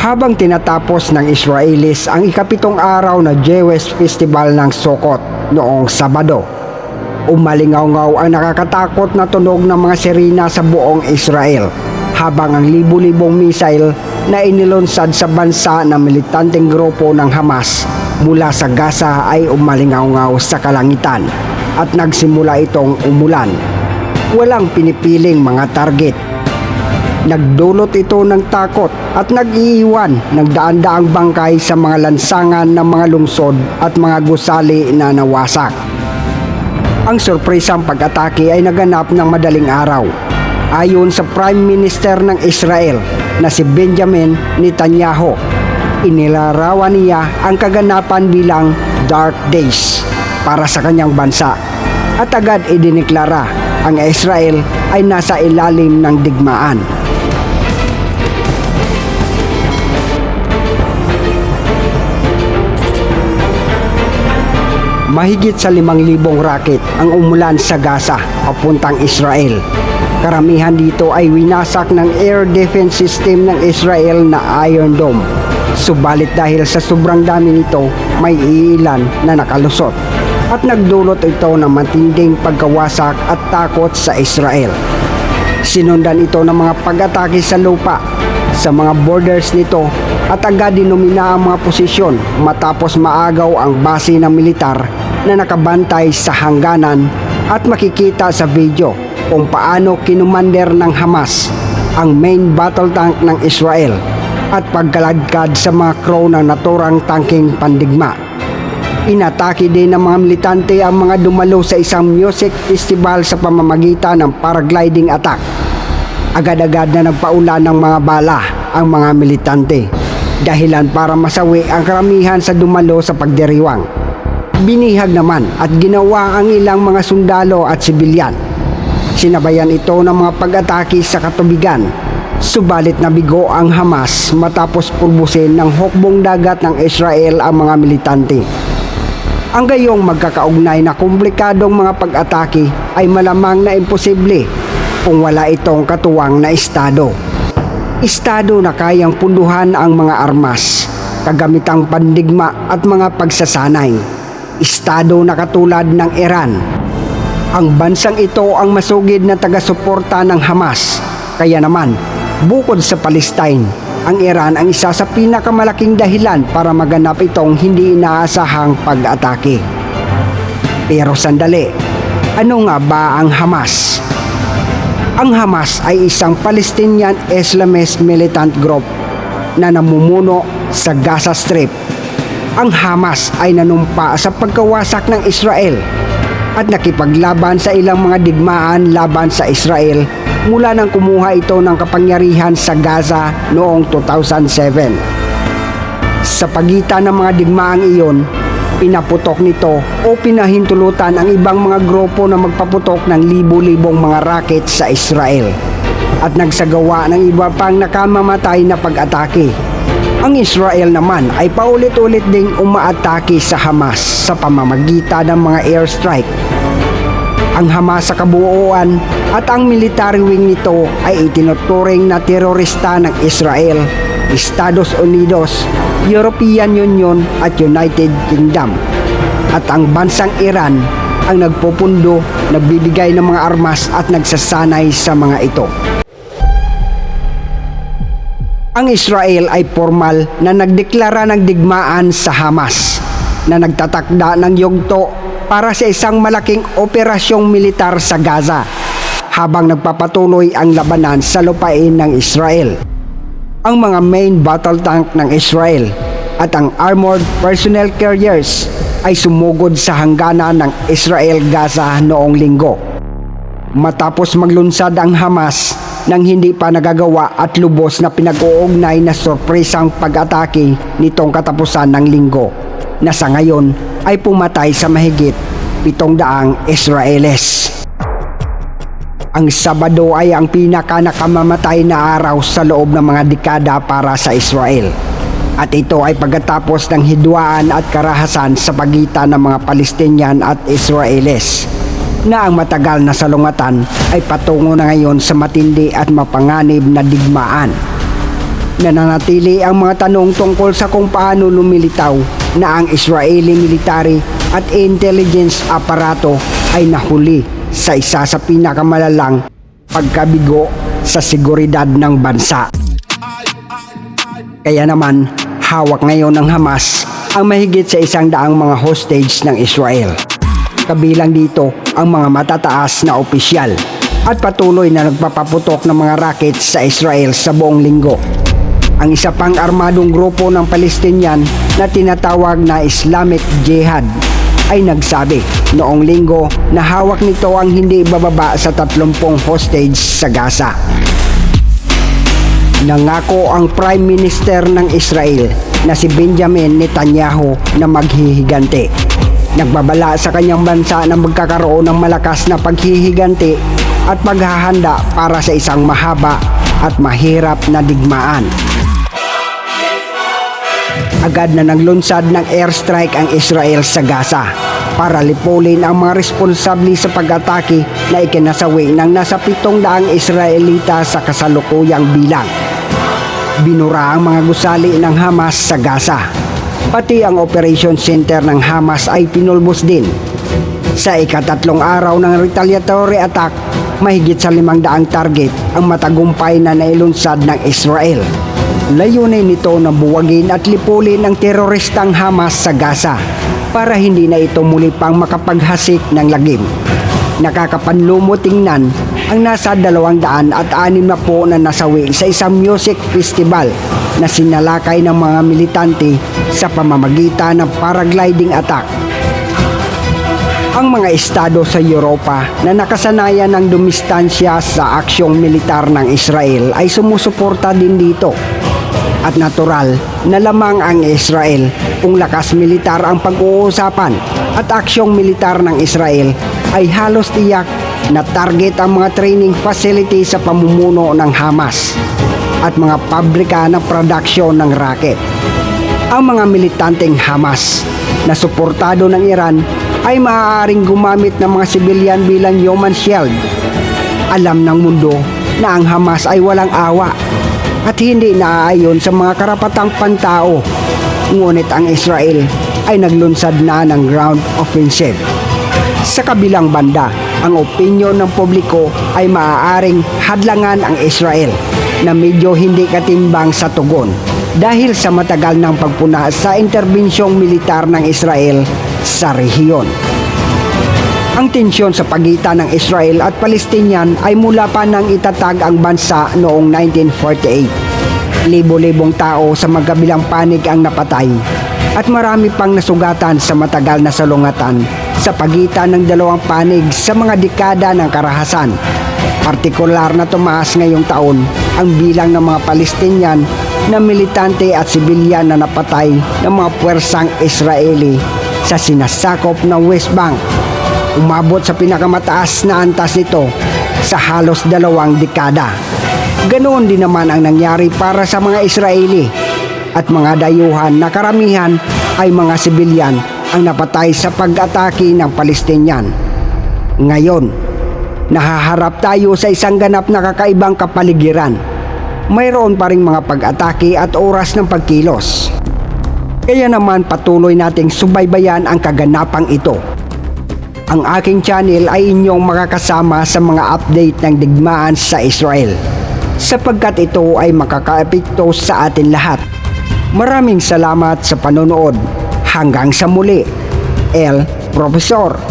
Habang tinatapos ng Israelis ang ikapitong araw na Jewish Festival ng Sukkot noong Sabado, umalingaw-ngaw ang nakakatakot na tunog ng mga sirena sa buong Israel habang ang libu-libong misail na inilunsad sa bansa ng militanteng grupo ng Hamas mula sa Gaza ay umalingaw-ngaw sa kalangitan at nagsimula itong umulan. Walang pinipiling mga target Nagdulot ito ng takot at nag-iiwan ng daan-daang bangkay sa mga lansangan ng mga lungsod at mga gusali na nawasak. Ang sorpresang pag-atake ay naganap ng madaling araw. Ayon sa Prime Minister ng Israel na si Benjamin Netanyahu, inilarawan niya ang kaganapan bilang dark days para sa kanyang bansa at agad idineklara ang Israel ay nasa ilalim ng digmaan. Mahigit sa limang libong rocket ang umulan sa Gaza papuntang Israel. Karamihan dito ay winasak ng air defense system ng Israel na Iron Dome. Subalit dahil sa sobrang dami nito, may iilan na nakalusot at nagdulot ito ng matinding pagkawasak at takot sa Israel. Sinundan ito ng mga pag-atake sa lupa sa mga borders nito at agad dinumina ang mga posisyon matapos maagaw ang base ng militar na nakabantay sa hangganan at makikita sa video kung paano kinumander ng Hamas ang main battle tank ng Israel at pagkaladkad sa mga crew ng naturang tangking pandigma. Inatake din ng mga militante ang mga dumalo sa isang music festival sa pamamagitan ng paragliding attack. Agad-agad na nagpaula ng mga bala ang mga militante dahilan para masawi ang karamihan sa dumalo sa pagdiriwang. Binihag naman at ginawa ang ilang mga sundalo at sibilyan. Sinabayan ito ng mga pag-atake sa katubigan. Subalit nabigo ang Hamas matapos pulbusin ng hukbong dagat ng Israel ang mga militante. Ang gayong magkakaugnay na komplikadong mga pag-atake ay malamang na imposible kung wala itong katuwang na estado. Estado na kayang punduhan ang mga armas, kagamitang pandigma at mga pagsasanay. Estado na katulad ng Iran. Ang bansang ito ang masugid na taga-suporta ng Hamas. Kaya naman, bukod sa Palestine, ang Iran ang isa sa pinakamalaking dahilan para maganap itong hindi inaasahang pag-atake. Pero sandali, ano nga ba ang Hamas? Ang Hamas ay isang Palestinian Islamist militant group na namumuno sa Gaza Strip. Ang Hamas ay nanumpa sa pagkawasak ng Israel at nakipaglaban sa ilang mga digmaan laban sa Israel mula nang kumuha ito ng kapangyarihan sa Gaza noong 2007. Sa pagitan ng mga digmaang iyon, pinaputok nito o pinahintulutan ang ibang mga grupo na magpaputok ng libo-libong mga rocket sa Israel at nagsagawa ng iba pang nakamamatay na pag-atake. Ang Israel naman ay paulit-ulit ding umaatake sa Hamas sa pamamagitan ng mga airstrike ang Hamas sa kabuuan at ang military wing nito ay itinuturing na terorista ng Israel, Estados Unidos, European Union at United Kingdom. At ang bansang Iran ang nagpupundo, nagbibigay ng mga armas at nagsasanay sa mga ito. Ang Israel ay formal na nagdeklara ng digmaan sa Hamas na nagtatakda ng yugto para sa isang malaking operasyong militar sa Gaza habang nagpapatuloy ang labanan sa lupain ng Israel. Ang mga main battle tank ng Israel at ang armored personnel carriers ay sumugod sa hangganan ng Israel-Gaza noong linggo. Matapos maglunsad ang Hamas nang hindi pa nagagawa at lubos na pinag-uugnay na sorpresang pag-atake nitong katapusan ng linggo na sa ngayon ay pumatay sa mahigit pitong daang Israeles. Ang Sabado ay ang pinaka nakamamatay na araw sa loob ng mga dekada para sa Israel. At ito ay pagkatapos ng hidwaan at karahasan sa pagitan ng mga Palestinian at Israeles na ang matagal na salungatan ay patungo na ngayon sa matindi at mapanganib na digmaan. Nananatili ang mga tanong tungkol sa kung paano lumilitaw na ang Israeli military at intelligence aparato ay nahuli sa isa sa pinakamalalang pagkabigo sa seguridad ng bansa. Kaya naman, hawak ngayon ng Hamas ang mahigit sa isang daang mga hostage ng Israel. Kabilang dito ang mga matataas na opisyal at patuloy na nagpapaputok ng mga rockets sa Israel sa buong linggo. Ang isa pang armadong grupo ng Palestinian na tinatawag na Islamic Jihad ay nagsabi noong linggo na hawak nito ang hindi bababa sa 30 hostage sa Gaza. Nangako ang Prime Minister ng Israel na si Benjamin Netanyahu na maghihiganti. Nagbabala sa kanyang bansa na magkakaroon ng malakas na paghihiganti at paghahanda para sa isang mahaba at mahirap na digmaan. Agad na naglunsad ng airstrike ang Israel sa Gaza para lipulin ang mga responsable sa pag-atake na ikinasawi ng nasa pitong daang Israelita sa kasalukuyang bilang. Binura ang mga gusali ng Hamas sa Gaza. Pati ang operation center ng Hamas ay pinulbos din. Sa ikatatlong araw ng retaliatory attack, mahigit sa limang daang target ang matagumpay na nailunsad ng Israel. Layunin nito na buwagin at lipulin ang teroristang Hamas sa Gaza para hindi na ito muli pang makapaghasik ng lagim. Nakakapanlumo tingnan ang nasa dalawang daan at anim na po na nasawi sa isang music festival na sinalakay ng mga militante sa pamamagitan ng paragliding attack. Ang mga estado sa Europa na nakasanayan ng dumistansya sa aksyong militar ng Israel ay sumusuporta din dito. At natural na lamang ang Israel kung lakas militar ang pag-uusapan at aksyong militar ng Israel ay halos tiyak na target ang mga training facility sa pamumuno ng Hamas at mga pabrika ng produksyon ng rocket. Ang mga militanteng Hamas na suportado ng Iran ay maaaring gumamit ng mga sibilyan bilang human shield. Alam ng mundo na ang Hamas ay walang awa at hindi naaayon sa mga karapatang pantao. Ngunit ang Israel ay naglunsad na ng ground offensive. Sa kabilang banda, ang opinyon ng publiko ay maaaring hadlangan ang Israel na medyo hindi katimbang sa tugon dahil sa matagal ng pagpuna sa interbensyong militar ng Israel sa rehiyon. Ang tensyon sa pagitan ng Israel at Palestinian ay mula pa nang itatag ang bansa noong 1948. Libo-libong tao sa magkabilang panig ang napatay at marami pang nasugatan sa matagal na salungatan sa pagitan ng dalawang panig sa mga dekada ng karahasan. Partikular na tumaas ngayong taon ang bilang ng mga Palestinian na militante at sibilyan na napatay ng mga puwersang Israeli sa sinasakop ng West Bank umabot sa pinakamataas na antas nito sa halos dalawang dekada. Ganoon din naman ang nangyari para sa mga Israeli at mga dayuhan na karamihan ay mga sibilyan ang napatay sa pag-atake ng Palestinian. Ngayon, nahaharap tayo sa isang ganap na kakaibang kapaligiran. Mayroon pa ring mga pag-atake at oras ng pagkilos. Kaya naman patuloy nating subaybayan ang kaganapang ito ang aking channel ay inyong makakasama sa mga update ng digmaan sa Israel sapagkat ito ay makakaepekto sa atin lahat. Maraming salamat sa panonood. Hanggang sa muli. El Profesor